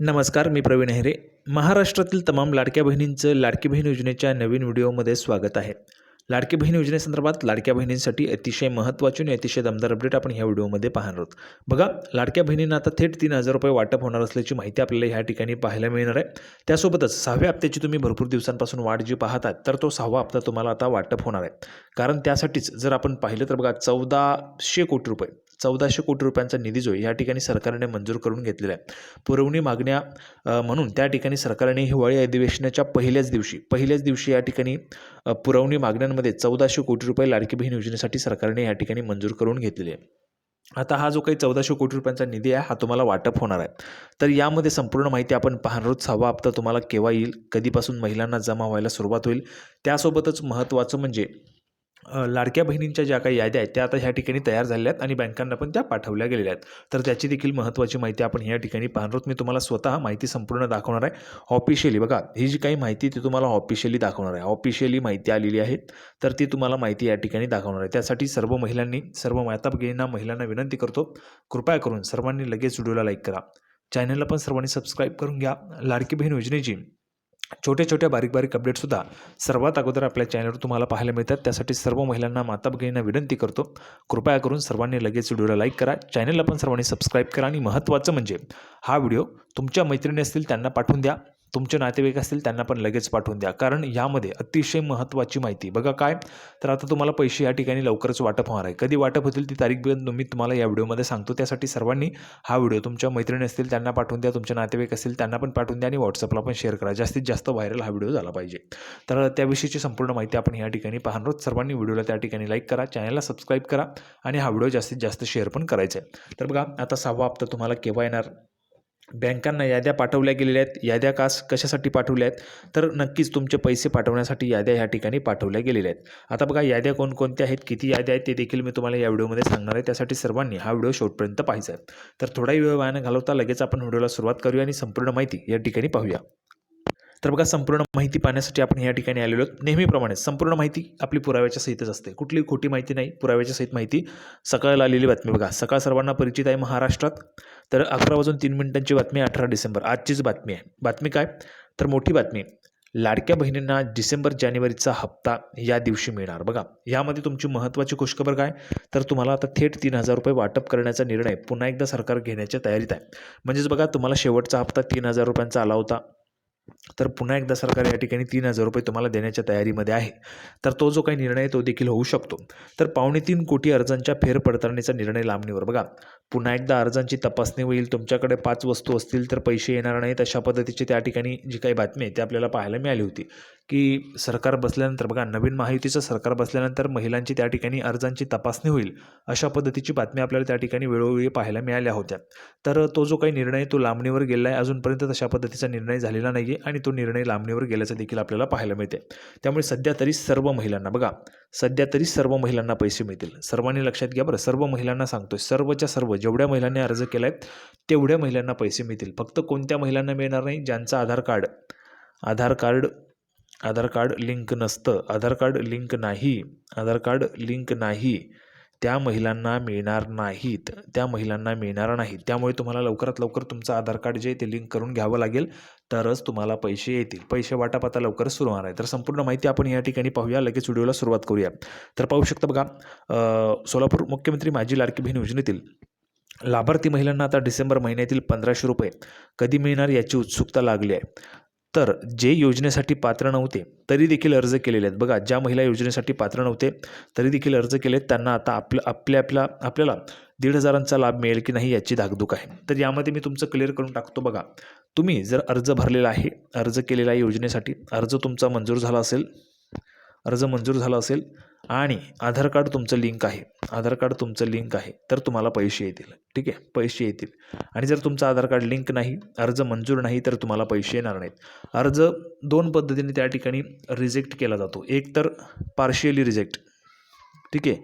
नमस्कार मी प्रवीण हेरे. महाराष्ट्रातील तमाम लाडक्या बहिणींचं लाडकी बहीण योजनेच्या नवीन व्हिडिओमध्ये स्वागत आहे. लाडकी बहीण योजनेसंदर्भात लाडक्या बहिणींसाठी अतिशय महत्त्वाची आणि अतिशय दमदार अपडेट आपण ह्या व्हिडिओमध्ये पाहणार आहोत. बघा लाडक्या बहिणींना आता थेट तीन हजार रुपये वाटप होणार असल्याची माहिती आपल्याला ह्या ठिकाणी पाहायला मिळणार आहे. त्यासोबतच सहाव्या हप्त्याची तुम्ही भरपूर दिवसांपासून वाट जी पाहतात तर तो सहावा हप्ता तुम्हाला आता वाटप होणार आहे. कारण त्यासाठीच जर आपण पाहिलं तर बघा चौदाशे कोटी रुपये चौदाशे कोटी रुपयांचा निधी जो या ठिकाणी सरकारने मंजूर करून घेतलेला आहे. पुरवणी मागण्या म्हणून त्या ठिकाणी सरकारने हिवाळी अधिवेशनाच्या पहिल्याच दिवशी पहिल्याच दिवशी या ठिकाणी पुरवणी मागण्यांमध्ये चौदाशे कोटी रुपये लाडकी बहीण योजनेसाठी सरकारने या ठिकाणी मंजूर करून घेतलेले आहे. आता हा जो काही चौदाशे कोटी रुपयांचा निधी आहे हा तुम्हाला वाटप होणार आहे. तर यामध्ये संपूर्ण माहिती आपण पाहणार आहोत. सहावा हप्ता तुम्हाला केव्हा येईल? कधीपासून महिलांना जमा व्हायला सुरुवात होईल? त्यासोबतच महत्त्वाचं म्हणजे लाडक्या बहिणींच्या ज्या काही याद्या आहेत त्या आता ह्या ठिकाणी तयार झालेल्या आहेत आणि बँकांना पण त्या पाठवल्या गेलेल्या आहेत. तर त्याची देखील महत्त्वाची माहिती आपण या ठिकाणी पाहणार आहोत. मी तुम्हाला स्वतः माहिती संपूर्ण दाखवणार आहे. ऑफिशियली बघा ही जी काही माहिती ती तुम्हाला ऑफिशियली दाखवणार आहे. ऑफिशियली माहिती आलेली आहे तर ती तुम्हाला माहिती या ठिकाणी दाखवणार आहे. त्यासाठी सर्व महिलांनी सर्व माताभगिनींना महिलांना विनंती करतो कृपया करून सर्वांनी लगेच व्हिडिओला लाईक करा. चॅनलला पण सर्वांनी सबस्क्राईब करून घ्या. लाडकी बहीण योजनेची छोट्या छोट्या बारीक बारीक अपडेटसुद्धा सर्वात अगोदर आपल्या चॅनलवर तुम्हाला पाहायला मिळतात. त्यासाठी सर्व महिलांना माता भगिनींना विनंती करतो. कृपया करून सर्वांनी लगेच व्हिडिओला लाईक करा. चॅनलला पण सर्वांनी सबस्क्राईब करा. आणि महत्त्वाचं म्हणजे हा व्हिडिओ तुमच्या मैत्रिणी असतील त्यांना पाठवून द्या. तुमचे नातेवाईक असतील त्यांना पण लगेच पाठवून द्या. कारण यामध्ये अतिशय महत्त्वाची माहिती बघा काय? तर आता तुम्हाला पैसे या ठिकाणी लवकरच वाटप होणार आहे. कधी वाटप होतील ती तारीख पण मी तुम्हाला या व्हिडिओमध्ये सांगतो. त्यासाठी सर्वांनी हा व्हिडिओ तुमच्या मैत्रिणी असतील त्यांना पाठवून द्या. तुमचे नातेवाईक असतील त्यांना पण पाठवून द्या आणि व्हॉट्सअपला पण शेअर करा. जास्तीत जास्त व्हायरल हा व्हिडिओ झाला पाहिजे. तर त्याविषयीची संपूर्ण माहिती आपण या ठिकाणी पाहणार आहोत. सर्वांनी व्हिडिओला त्या ठिकाणी लाईक करा चॅनलला सबस्क्राईब करा आणि हा व्हिडिओ जास्तीत जास्त शेअर पण करायचा आहे. तर बघा आता सहावा हप्ता तुम्हाला केव्हा येणार? बँकांना याद्या पाठवल्या गेलेल्या आहेत. याद्या कास कशासाठी पाठवल्या आहेत? तर नक्कीच तुमचे पैसे पाठवण्यासाठी याद्या ह्या ठिकाणी पाठवल्या गेलेल्या आहेत. आता बघा याद्या कोणकोणत्या आहेत? किती याद्या आहेत? ते देखील मी तुम्हाला या व्हिडिओमध्ये सांगणार आहे. त्यासाठी सर्वांनी हा व्हिडिओ शेवटपर्यंत पाहायचा आहे. तर थोडाही वेळ वायानं घालवता लगेच आपण व्हिडिओला सुरुवात करूया आणि संपूर्ण माहिती या ठिकाणी पाहूया. तर बघा संपूर्ण माहिती पाहण्यासाठी आपण या ठिकाणी आलेलो आहोत. नेहमीप्रमाणे संपूर्ण माहिती आपली पुराव्याच्या सहितच असते. कुठली खोटी माहिती नाही पुराव्याच्या सहित माहिती सकाळला आलेली बातमी बघा. सकाळ सर्वांना परिचित आहे महाराष्ट्रात. तर अकरा वाजून तीन मिनिटांची बातमी अठरा डिसेंबर. आजचीच बातमी आहे. बातमी काय? तर मोठी बातमी. लाडक्या बहिणींना डिसेंबर जानेवारीचा हप्ता या दिवशी मिळणार. बघा यामध्ये तुमची महत्त्वाची खुशखबर काय? तर तुम्हाला आता थेट तीन हजार रुपये वाटप करण्याचा निर्णय पुन्हा एकदा सरकार घेण्याच्या तयारीत आहे. म्हणजेच बघा तुम्हाला शेवटचा हप्ता तीन हजार रुपयांचा आला होता. तर पुन्हा एकदा सरकार या ठिकाणी तीन हजार रुपये तुम्हाला देण्याच्या तयारीमध्ये आहे. तर तो जो काही निर्णय आहे तो देखील होऊ शकतो. तर पावणे तीन कोटी अर्जांच्या फेरपडताळणीचा निर्णय लांबणीवर बघा. पुन्हा एकदा अर्जांची तपासणी होईल तुमच्याकडे पाच वस्तू असतील तर पैसे येणार नाहीत अशा पद्धतीची त्या ठिकाणी जी काही बातमी आहे ती आपल्याला पाहायला मिळाली होती. की सरकार बसल्यानंतर बघा नवीन महायुतीचं सरकार बसल्यानंतर महिलांची त्या ठिकाणी अर्जांची तपासणी होईल अशा पद्धतीची बातमी आपल्याला त्या ठिकाणी वेळोवेळी पाहायला मिळाल्या होत्या. तर तो जो काही निर्णय तो लांबणीवर गेला आहे अजूनपर्यंत तशा पद्धतीचा निर्णय झालेला नाही आहे आणि तो निर्णय लांबणीवर गेल्याचं देखील आपल्याला पाहायला मिळते त्यामुळे सध्या तरी सर्व महिलांना बघा सध्या तरी सर्व महिलांना पैसे मिळतील. सर्वांनी लक्षात घ्या बरं सर्व महिलांना सांगतोय सर्वच्या सर्व जेवढ्या महिलांनी अर्ज केला आहे तेवढ्या महिलांना पैसे मिळतील. फक्त कोणत्या महिलांना मिळणार नाही ज्यांचं Aadhaar card Aadhaar card Aadhaar card link नसतं. आधार कार्ड लिंक नाही. आधार कार्ड लिंक नाही. त्या महिलांना मिळणार नाहीत. त्या महिलांना मिळणार नाहीत. त्यामुळे तुम्हाला लवकरात लवकर तुमचं आधार कार्ड जे आहे ते लिंक करून घ्यावं लागेल. तरच तुम्हाला पैसे येतील. पैसे वाटप आता लवकरच सुरू होणार आहे. तर संपूर्ण माहिती आपण या ठिकाणी पाहूया. लगेच व्हिडिओला सुरुवात करूया. तर पाहू शकता बघा सोलापूर मुख्यमंत्री माझी लाडकी बहीण योजनेतील लाभार्थी महिलांना आता डिसेंबर महिन्यातील पंधराशे रुपये कधी मिळणार याची उत्सुकता लागली आहे. तर जे योजनेसाठी पात्र नव्हते तरी देखील अर्ज केलेले आहेत. बघा ज्या महिला योजनेसाठी पात्र नव्हते तरी देखील अर्ज केले आहेत त्यांना आता आपलं आपल्या आपल्या आपल्याला दीड हजारांचा लाभ मिळेल की नाही याची धाकधूक आहे. तर यामध्ये मी तुमचं क्लिअर करून टाकतो. बघा तुम्ही जर अर्ज भरलेला आहे अर्ज केलेला आहे योजनेसाठी अर्ज तुमचा मंजूर झाला असेल अर्ज मंजूर झाला असेल आणि आधार कार्ड तुमचं लिंक आहे. आधार कार्ड तुमचं लिंक आहे. तर तुम्हाला पैसे येतील. ठीक आहे? पैसे येतील. आणि जर तुमचं आधार कार्ड लिंक नाही अर्ज मंजूर नाही तर तुम्हाला पैसे येणार नाहीत. अर्ज दोन पद्धतीने त्या ठिकाणी रिजेक्ट केला जातो. एक तर पार्शियली रिजेक्ट ठीक आहे?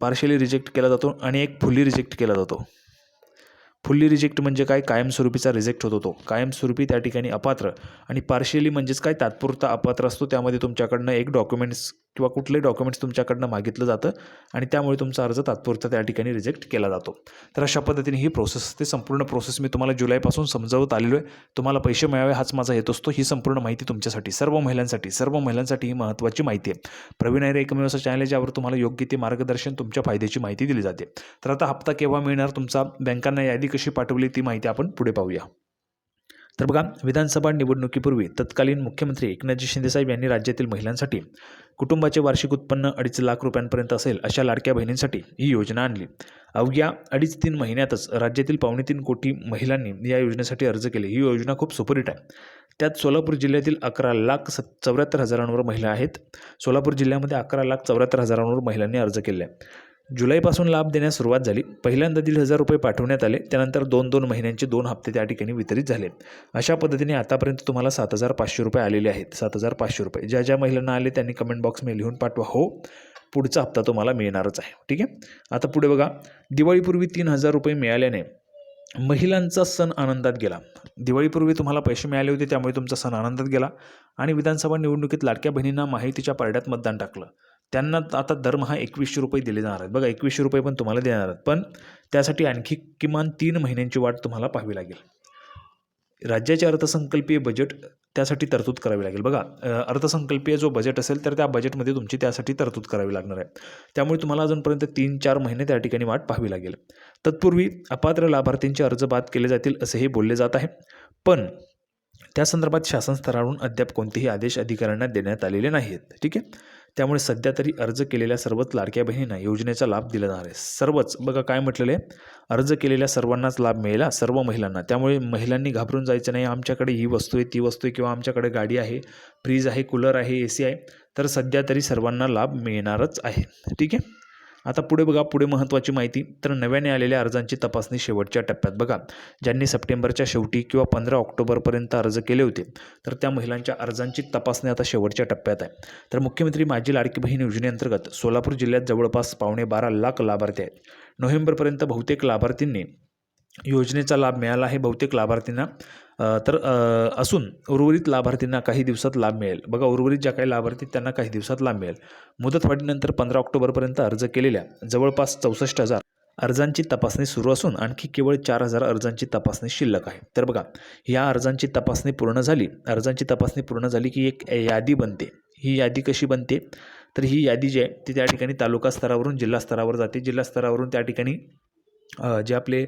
पार्शियली रिजेक्ट केला जातो आणि एक फुल्ली रिजेक्ट केला जातो. फुल्ली रिजेक्ट म्हणजे काय? कायमस्वरूपीचा रिजेक्ट होतो तो कायमस्वरूपी त्या ठिकाणी अपात्र. आणि पार्शियली म्हणजेच काय? तात्पुरता अपात्र असतो. त्यामध्ये तुमच्याकडनं एक डॉक्युमेंट्स किंवा कुठलेही डॉक्युमेंट्स तुमच्याकडनं मागितलं जातं आणि त्यामुळे तुमचा अर्ज तात्पुरता त्या ठिकाणी रिजेक्ट केला जातो. तर अशा पद्धतीने ही प्रोसेस असते. संपूर्ण प्रोसेस मी तुम्हाला जुलैपासून समजावत आलेलो आहे. तुम्हाला पैसे मिळावे हाच माझा येत असतो. ही संपूर्ण माहिती तुमच्यासाठी सर्व महिलांसाठी सर्व महिलांसाठी ही महत्त्वाची माहिती आहे. प्रवीण आयर एकमेव असं चॅनल आहे ज्यावर तुम्हाला योग्य ते मार्गदर्शन तुमच्या फायद्याची माहिती दिली जाते. तर आता हप्ता केव्हा मिळणार? तुमचा बँकांना यादी कशी पाठवली? ती माहिती आपण पुढे पाहूया. तर बघा विधानसभा निवडणुकीपूर्वी तत्कालीन मुख्यमंत्री एकनाथजी शिंदेसाहेब यांनी राज्यातील महिलांसाठी कुटुंबाचे वार्षिक उत्पन्न अडीच लाख रुपयांपर्यंत असेल अशा लाडक्या बहिणींसाठी ही योजना आणली. अवघ्या अडीच तीन महिन्यातच राज्यातील पावणे तीन कोटी महिलांनी या योजनेसाठी अर्ज केले. ही योजना खूप सुपरहिट आहे. त्यात सोलापूर जिल्ह्यातील अकरा लाख स चौऱ्याहत्तर हजारांवर महिला आहेत. सोलापूर जिल्ह्यामध्ये अकरा लाख चौऱ्याहत्तर हजारांवर महिलांनी अर्ज केले. आहे जुलैपासून लाभ देण्यास सुरुवात झाली. पहिल्यांदा दीड हजार रुपये पाठवण्यात आले. त्यानंतर दोन दोन महिन्यांचे दोन हप्ते त्या ठिकाणी वितरित झाले. अशा पद्धतीने आतापर्यंत तुम्हाला सात हजार पाचशे रुपये आलेले आहेत. सात हजार पाचशे रुपये. ज्या ज्या महिलांना आले त्यांनी कमेंट बॉक्समध्ये लिहून पाठवा. हो पुढचा हप्ता तुम्हाला मिळणारच आहे. ठीक आहे? आता पुढे बघा. दिवाळीपूर्वी तीन हजार रुपये मिळाल्याने महिलांचा सण आनंदात गेला. दिवाळीपूर्वी तुम्हाला पैसे मिळाले होते त्यामुळे तुमचा सण आनंदात गेला आणि विधानसभा निवडणुकीत लाडक्या बहिणींना माहितीच्या पारड्यात मतदान टाकलं. त्यांना आता दरमहा एकवीसशे रुपये दिले जाणार आहेत. बघा एकवीसशे रुपये पण तुम्हाला देणार आहेत. पण त्यासाठी आणखी किमान तीन महिन्यांची वाट तुम्हाला पाहावी लागेल. राज्याचे अर्थसंकल्पीय बजेट त्यासाठी तरतूद करावी लागेल. बघा अर्थसंकल्पीय जो बजेट असेल तर त्या बजेटमध्ये तुमची त्यासाठी तरतूद करावी लागणार आहे. त्यामुळे तुम्हाला अजूनपर्यंत तीन चार महिने त्या ठिकाणी वाट पाहावी लागेल. तत्पूर्वी अपात्र लाभार्थींचे अर्ज बाद केले जातील असेही बोलले जात आहे. पण त्या संदर्भात शासन स्तरावरून अद्याप कोणतेही आदेश अधिकाऱ्यांना देण्यात आलेले नाहीत ठीक आहे? त्यामुळे सध्या तरी अर्ज केलेल्या सर्वच लाडक्या बहिणींना योजनेचा लाभ दिला जाणार आहे. सर्वच बघा काय म्हटलेले अर्ज केलेल्या सर्वांनाच लाभ मिळेला सर्व महिलांना. त्यामुळे महिलांनी घाबरून जायचं नाही. आमच्याकडे ही वस्तू आहे ती वस्तू आहे किंवा आमच्याकडे गाडी आहे फ्रीज आहे कूलर आहे ए सी आहे. तर सध्या तरी सर्वांना लाभ मिळणारच आहे. ठीक आहे? आता पुढे बघा पुढे महत्त्वाची माहिती. तर नव्याने आलेल्या अर्जांची तपासणी शेवटच्या टप्प्यात बघा. ज्यांनी सप्टेंबरच्या शेवटी किंवा पंधरा ऑक्टोबरपर्यंत अर्ज केले होते तर त्या महिलांच्या अर्जांची तपासणी आता शेवटच्या टप्प्यात आहे. तर मुख्यमंत्री माझी लाडकी बहीण योजनेअंतर्गत सोलापूर जिल्ह्यात जवळपास पावणे बारा लाख लाभार्थी आहेत. नोव्हेंबरपर्यंत बहुतेक लाभार्थींनी योजनेचा लाभ मिळाला आहे. बहुतेक लाभार्थींना तर असून उर्वरित लाभार्थींना काही दिवसात लाभ मिळेल. बघा उर्वरित ज्या काही लाभार्थी त्यांना काही दिवसात लाभ मिळेल. मुदतवाढीनंतर पंधरा ऑक्टोबरपर्यंत अर्ज केलेल्या जवळपास चौसष्ट हजार अर्जांची तपासणी सुरू असून आणखी केवळ चार हजार अर्जांची तपासणी शिल्लक आहे. तर बघा या अर्जांची तपासणी पूर्ण झाली. अर्जांची तपासणी पूर्ण झाली की एक यादी बनते. ही यादी कशी बनते? तर ही यादी जी आहे ती त्या ठिकाणी तालुका स्तरावरून जिल्हा स्तरावर जाते. जिल्हा स्तरावरून त्या ठिकाणी जे आपले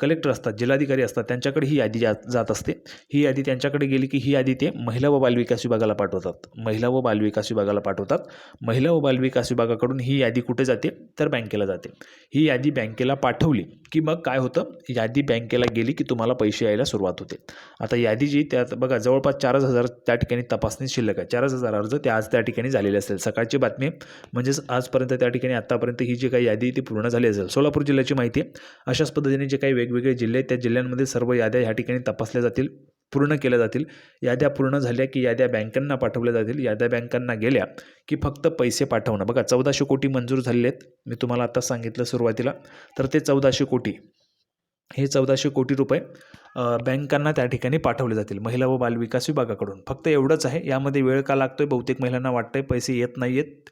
कलेक्टर असतात जिल्हाधिकारी असतात त्यांच्याकडे ही यादी जा जात असते. ही यादी त्यांच्याकडे गेली की ही यादी ते महिला व बालविकास विभागाला पाठवतात. महिला व बालविकास विभागाला पाठवतात. महिला व बालविकास विभागाकडून ही यादी कुठे जाते? तर बँकेला जाते. ही यादी बँकेला पाठवली की मग काय होतं? यादी बँकेला गेली की तुम्हाला पैसे यायला सुरुवात होते. आता यादी जी त्यात बघा जवळपास चारच हजार त्या ठिकाणी तपासणी शिल्लक आहे. चारच हजार अर्ज ते आज त्या ठिकाणी झालेले असेल. सकाळची बातमी म्हणजेच आजपर्यंत त्या ठिकाणी आत्तापर्यंत ही जी काही यादी ती पूर्ण झाली असेल. सोलापूर जिल्ह्याची माहिती आहे. अशाच पद्धतीने जे काही वेगवेगळे जिल्हे आहेत त्या जिल्ह्यांमध्ये सर्व याद्या ह्या ठिकाणी तपासल्या जातील पूर्ण केल्या जातील. याद्या पूर्ण झाल्या की याद्या बँकांना पाठवल्या जातील. याद्या बँकांना गेल्या की फक्त पैसे पाठवणं. बघा चौदाशे कोटी मंजूर झालेले आहेत. मी तुम्हाला आता सांगितलं सुरुवातीला. तर ते चौदाशे कोटी हे चौदाशे कोटी रुपये बँकांना त्या ठिकाणी पाठवले जातील. महिला व बालविकास विभागाकडून. फक्त एवढंच आहे. यामध्ये वेळ का लागतो आहे बहुतेक महिलांना वाटतं आहे पैसे येत नाही आहेत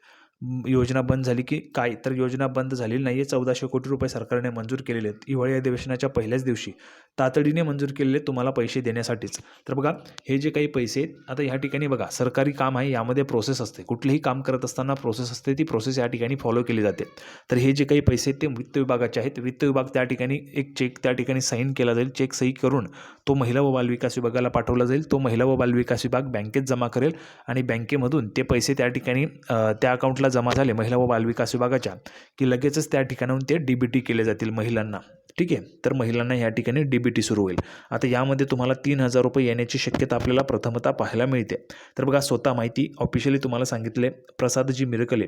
योजना बंद झाली की काय? तर योजना बंद झालेली नाही आहे चौदाशे कोटी रुपये सरकारने मंजूर केलेले आहेत. हिवाळी अधिवेशनाच्या पहिल्याच दिवशी. तातडीने मंजूर केलेले तुम्हाला पैसे देण्यासाठीच. तर बघा हे जे काही पैसे आहेत आता ह्या ठिकाणी बघा सरकारी काम आहे यामध्ये प्रोसेस असते. कुठलेही काम करत असताना प्रोसेस असते ती प्रोसेस या ठिकाणी फॉलो केली जाते. तर हे जे काही पैसे आहेत ते वित्त विभागाचे आहेत. वित्त विभाग त्या ठिकाणी एक चेक त्या ठिकाणी साईन केला जाईल. चेक सही करून तो महिला व बालविकास विभागाला पाठवला जाईल. तो महिला व बालविकास विभाग बँकेत जमा करेल आणि बँकेमधून ते पैसे त्या ठिकाणी त्या अकाउंटला जमा झाले महिला व बालविकास विभागाच्या की लगेचच त्या ठिकाणाहून ते डी बी टी केले जातील महिलांना. ठीक आहे? तर महिलांना या ठिकाणी डी बी टी सुरू होईल. आता यामध्ये तुम्हाला तीन हजार रुपये येण्याची शक्यता आपल्याला प्रथमता पाहायला मिळते. तर बघा स्वतः माहिती ऑफिशियली तुम्हाला सांगितले प्रसादजी मिरकले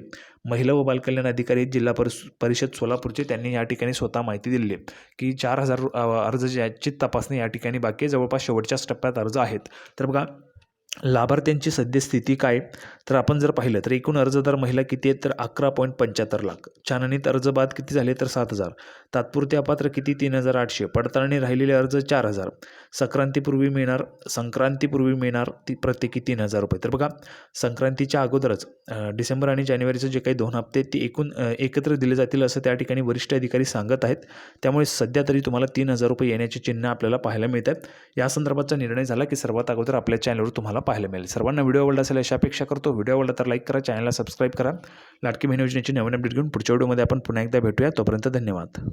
महिला व बालकल्याण अधिकारी जिल्हा परिस परिषद सोलापूरचे त्यांनी या ठिकाणी स्वतः माहिती दिली की चार हजार अर्ज ज्याची तपासणी या ठिकाणी बाकी जवळपास शेवटच्याच टप्प्यात अर्ज आहेत. तर बघा लाभार्थ्यांची सद्यस्थिती काय? तर आपण जर पाहिलं तर एकूण अर्जदार महिला किती आहेत तर अकरा पॉईंट पंच्याहत्तर लाख. छाननीत अर्ज बाद किती झाले तर सात हजार. तात्पुरते अपात्र किती? तीन हजार आठशे. पडताळणी राहिलेले अर्ज चार हजार. संक्रांतीपूर्वी मिळणार संक्रांतीपूर्वी मिळणार ती प्रत्येकी तीन हजार रुपये. तर बघा संक्रांतीच्या अगोदरच डिसेंबर आणि जानेवारीचे जे काही दोन हप्ते ते एकूण एकत्र दिले जातील असं त्या ठिकाणी वरिष्ठ अधिकारी सांगत आहेत. त्यामुळे सध्या तरी तुम्हाला तीन हजार रुपये येण्याचे चिन्ह आपल्याला पाहायला मिळतात. या संदर्भाचा निर्णय झाला की सर्वात अगोदर आपल्या चॅनलवर तुम्हाला पाहायला मिळेल. सर्वांना व्हिडिओ आवडला असेल अशी अपेक्षा करतो. व्हिडिओ आवडला तर लाईक करा चॅनलला सबस्क्राईब करा. लाडकी बहीण योजनेची नवीन अपडेट घेऊन पुढच्या व्हिडिओमध्ये आपण पुन्हा एकदा भेटूया. तोपर्यंत धन्यवाद.